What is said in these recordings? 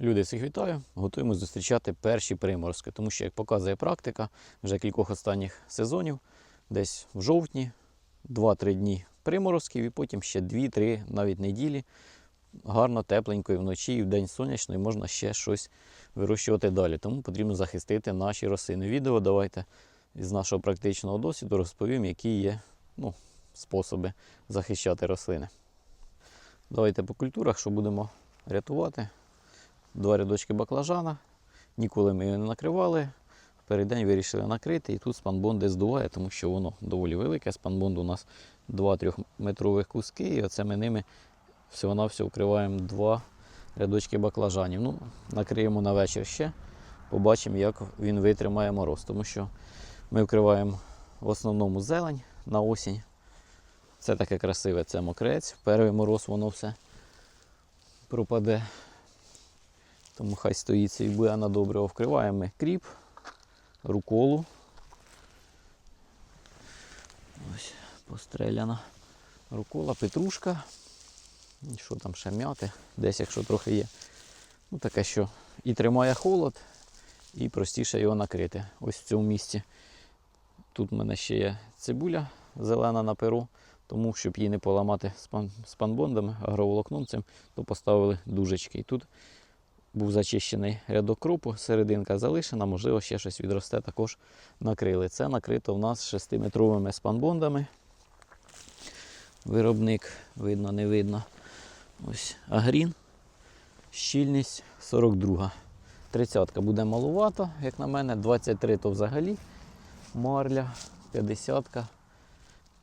Люди, всіх вітаю! Готуємо зустрічати перші приморозки, тому що, як показує практика, вже кількох останніх сезонів, десь в жовтні, 2-3 дні приморозків, і потім ще 2-3 навіть неділі. Гарно, тепленько і вночі, і в день сонячно, можна ще щось вирощувати далі. Тому потрібно захистити наші рослини. Відео давайте із нашого практичного досвіду розповім, які є ну, способи захищати рослини. Давайте по культурах, що будемо рятувати два рядочки баклажана. Ніколи ми його не накривали. В переддень вирішили накрити, і тут спанбонд десь здуває, тому що воно доволі велике. Спанбонд у нас 2-3 метрових куски, і оце ми ними всього-навсього вкриваємо два рядочки баклажанів. Ну, накриємо на вечір ще, побачимо, як він витримає мороз. Тому що ми вкриваємо в основному зелень на осінь. Це таке красиве, це мокрець. Перший мороз воно все пропаде. Тому хай стоїться і буде на добре. Вкриваємо кріп, руколу. Ось постреляна рукола, петрушка. І Що там ще м'яти? Десь, якщо трохи є. Ну, таке, що і тримає холод, і простіше його накрити. Ось в цьому місці. Тут в мене ще є цибуля зелена на перу, тому щоб її не поламати спан- спанбондами, агроволокном цим, то поставили дужечки. І тут був зачищений рядок кропу, серединка залишена, можливо, ще щось відросте, також накрили. Це накрито в нас 6-метровими спанбондами. Виробник, видно, не видно. Ось агрін. Щільність 42. 30 буде малувато, як на мене, 23 то взагалі марля, 50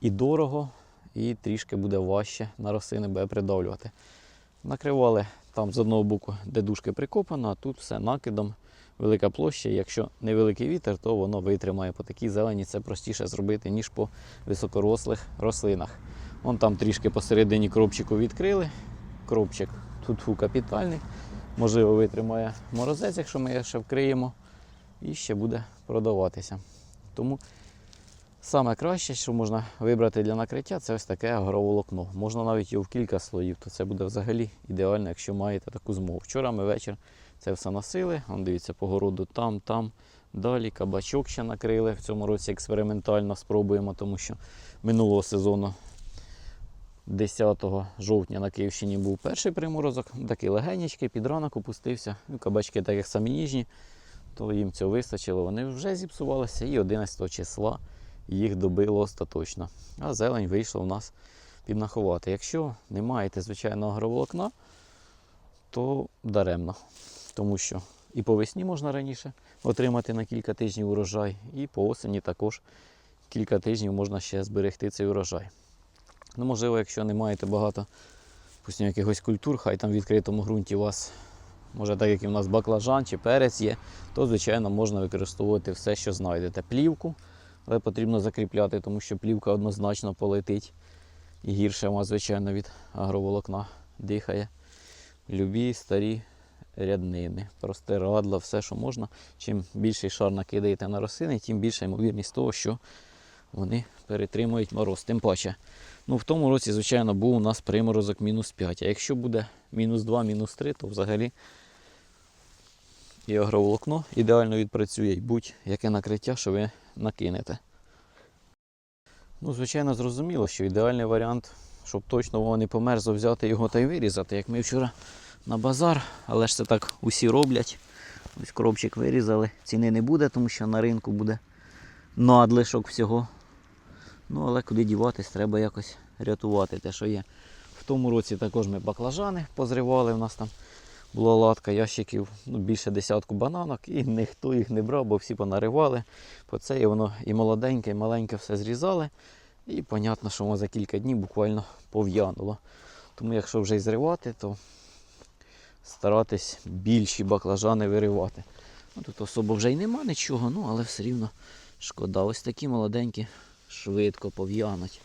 і дорого, і трішки буде важче на рослини буде придавлювати. Накривали там з одного боку, де дужки прикопано, а тут все накидом, велика площа. Якщо невеликий вітер, то воно витримає по такій зелені. Це простіше зробити, ніж по високорослих рослинах. Вон там трішки посередині кропчику відкрили. Кропчик тут фу капітальний. Можливо, витримає морозець, якщо ми ще вкриємо, і ще буде продаватися. Тому саме краще, що можна вибрати для накриття, це ось таке агроволокно. Можна навіть його в кілька слоїв, то це буде взагалі ідеально, якщо маєте таку змогу. Вчора ми вечір це все носили. Вон, дивіться, по городу там, там. Далі кабачок ще накрили. В цьому році експериментально спробуємо, тому що минулого сезону 10 жовтня на Київщині був перший приморозок, такий легенький, під ранок опустився. Ну, кабачки, так як самі ніжні, то їм цього вистачило. Вони вже зіпсувалися і 11 числа їх добило остаточно. А зелень вийшла у нас піднаховати. Якщо не маєте звичайного агроволокна, то даремно. Тому що і по весні можна раніше отримати на кілька тижнів урожай, і по осені також кілька тижнів можна ще зберегти цей урожай. Ну, можливо, якщо не маєте багато допустим, якихось культур, хай там в відкритому ґрунті у вас, може так як і в нас баклажан чи перець є, то звичайно можна використовувати все, що знайдете. Плівку, але потрібно закріпляти, тому що плівка однозначно полетить. І гірше вона, звичайно, від агроволокна дихає. Любі старі ряднини, простирадла, все, що можна. Чим більший шар накидаєте на рослини, тим більша ймовірність того, що вони перетримують мороз. Тим паче, ну в тому році, звичайно, був у нас приморозок мінус 5. А якщо буде мінус 2, мінус 3, то взагалі і агроволокно ідеально відпрацює, і будь-яке накриття, що ви накинете. Ну, звичайно, зрозуміло, що ідеальний варіант, щоб точно воно не померзло, взяти його та й вирізати, як ми вчора на базар, але ж це так усі роблять. Ось кропчик вирізали, ціни не буде, тому що на ринку буде надлишок всього. Ну, але куди діватись, треба якось рятувати те, що є. В тому році також ми баклажани позривали. У нас там була латка ящиків ну, більше десятку бананок, і ніхто їх не брав, бо всі понаривали. По це і воно і молоденьке, і маленьке все зрізали. І понятно, що воно за кілька днів буквально пов'януло. Тому якщо вже й зривати, то старатись більші баклажани виривати. Ну, тут особо вже й нема нічого, ну але все рівно шкода. Ось такі молоденькі швидко пов'януть.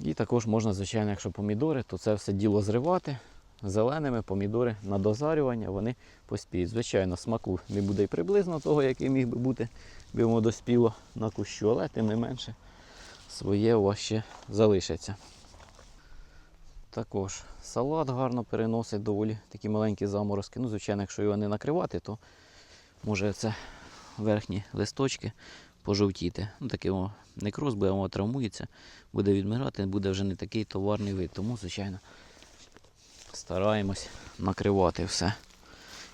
І також можна, звичайно, якщо помідори, то це все діло зривати. Зеленими помідори на дозарювання вони поспіють. Звичайно, смаку не буде й приблизно того, який міг би бути, воно доспіло на кущу, але тим не менше своє у вас ще залишиться. Також салат гарно переносить доволі такі маленькі заморозки. Ну, звичайно, якщо його не накривати, то може це верхні листочки пожовтіти. Ну, таке о, некроз буде, воно травмується, буде відмирати, буде вже не такий товарний вид. Тому, звичайно, стараємось накривати все.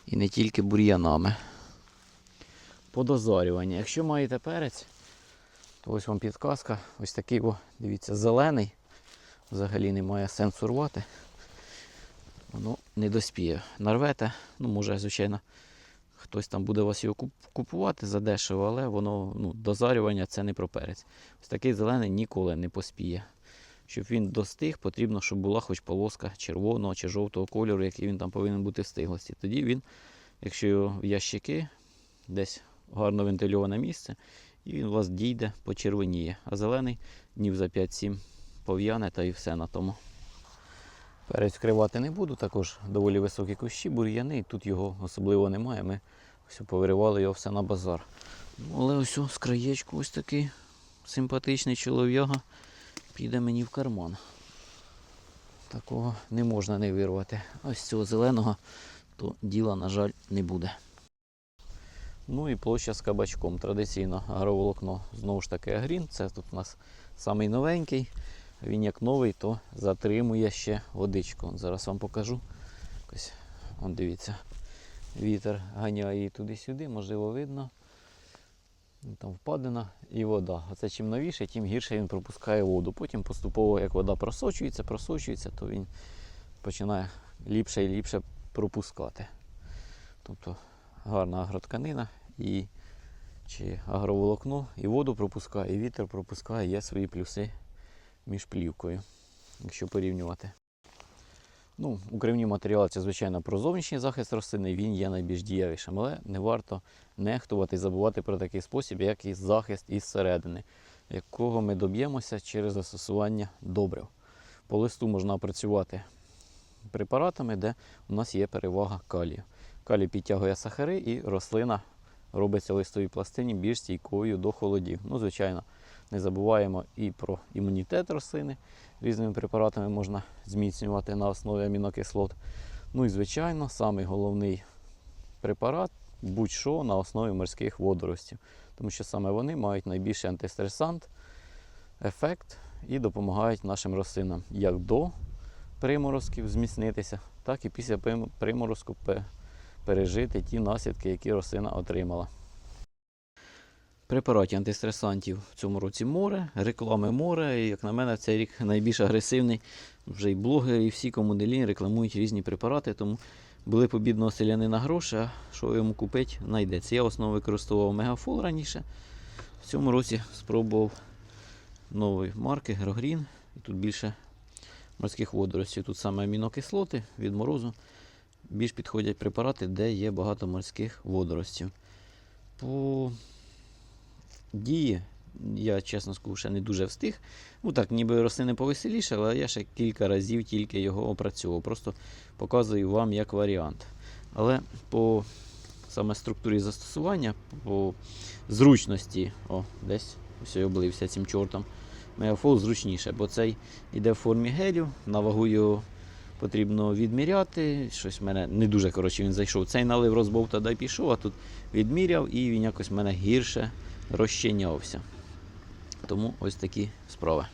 І не тільки бур'янами. По дозарюванню. Якщо маєте перець, то ось вам підказка. Ось такий, о, дивіться, зелений. Взагалі немає сенсу рвати. Воно не доспіє. Нарвете, ну, може, звичайно, хтось там буде вас його купувати за дешево, але воно ну, дозарювання це не про перець. Ось такий зелений ніколи не поспіє. Щоб він достиг, потрібно, щоб була хоч полоска червоного чи жовтого кольору, який він там повинен бути в стиглості. Тоді він, якщо його в ящики, десь гарно вентильоване місце, і він у вас дійде, почервоніє. А зелений днів за 5-7 пов'яне та і все на тому. Перець вкривати не буду, також доволі високі кущі, бур'яни, тут його особливо немає. Ми все повиривали його все на базар. Ну, але ось з краєчку ось такий симпатичний чолов'яга піде мені в карман. Такого не можна не вирвати. Ось цього зеленого то діла, на жаль, не буде. Ну і площа з кабачком. Традиційно агроволокно знову ж таки агрін. Це тут у нас самий новенький. Він як новий, то затримує ще водичку. Зараз вам покажу. Ось, дивіться, вітер ганяє її туди-сюди, можливо, видно. Там впадина і вода. Оце чим новіше, тим гірше він пропускає воду. Потім поступово, як вода просочується, просочується, то він починає ліпше і ліпше пропускати. Тобто гарна агротканина і чи агроволокно, і воду пропускає, і вітер пропускає, є свої плюси між плівкою, якщо порівнювати. Ну, укривні матеріали це, звичайно, про зовнішній захист рослини, він є найбільш дієвішим, але не варто нехтувати і забувати про такий спосіб, як і захист із середини, якого ми доб'ємося через застосування добрив. По листу можна працювати препаратами, де у нас є перевага калію. Калій підтягує сахари і рослина робиться листовій пластині більш стійкою до холодів. Ну, звичайно, не забуваємо і про імунітет рослини. Різними препаратами можна зміцнювати на основі амінокислот. Ну і, звичайно, самий головний препарат будь-що на основі морських водоростів. Тому що саме вони мають найбільший антистресант, ефект і допомагають нашим рослинам як до приморозків зміцнитися, так і після приморозку пережити ті наслідки, які рослина отримала. Препаратів антистресантів в цьому році море, реклами море. І, як на мене, цей рік найбільш агресивний. Вже і блогери, і всі, кому не лінь, рекламують різні препарати. Тому були побідного селянина гроші, а що йому купити, знайдеться. Я в основному використовував мегафол раніше. В цьому році спробував нової марки Грогрін. І тут більше морських водоростей. Тут саме амінокислоти від морозу. Більш підходять препарати, де є багато морських водоростів. По дії, я чесно скажу, ще не дуже встиг. Ну так, ніби рослини повеселіше, але я ще кілька разів тільки його опрацьовував. Просто показую вам як варіант. Але по саме структурі застосування, по зручності, о, десь ось облився цим чортом. Мегафол зручніше, бо цей йде в формі гелю, на вагу його потрібно відміряти. Щось в мене не дуже коротше він зайшов. Цей налив розбовта дай пішов, а тут відміряв і він якось в мене гірше розчинявся. Тому ось такі справи.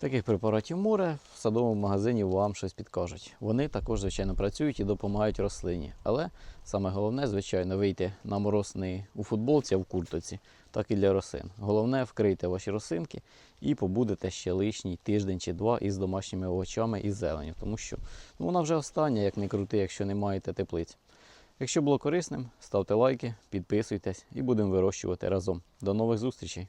Таких препаратів море в садовому магазині вам щось підкажуть. Вони також, звичайно, працюють і допомагають рослині. Але саме головне, звичайно, вийти на мороз не у футболці, а в куртоці, так і для рослин. Головне вкрийте ваші рослинки і побудете ще лишній тиждень чи два із домашніми овочами і зеленю, тому що ну, вона вже остання, як не крути, якщо не маєте теплиць. Якщо було корисним, ставте лайки, підписуйтесь і будемо вирощувати разом. До нових зустрічей!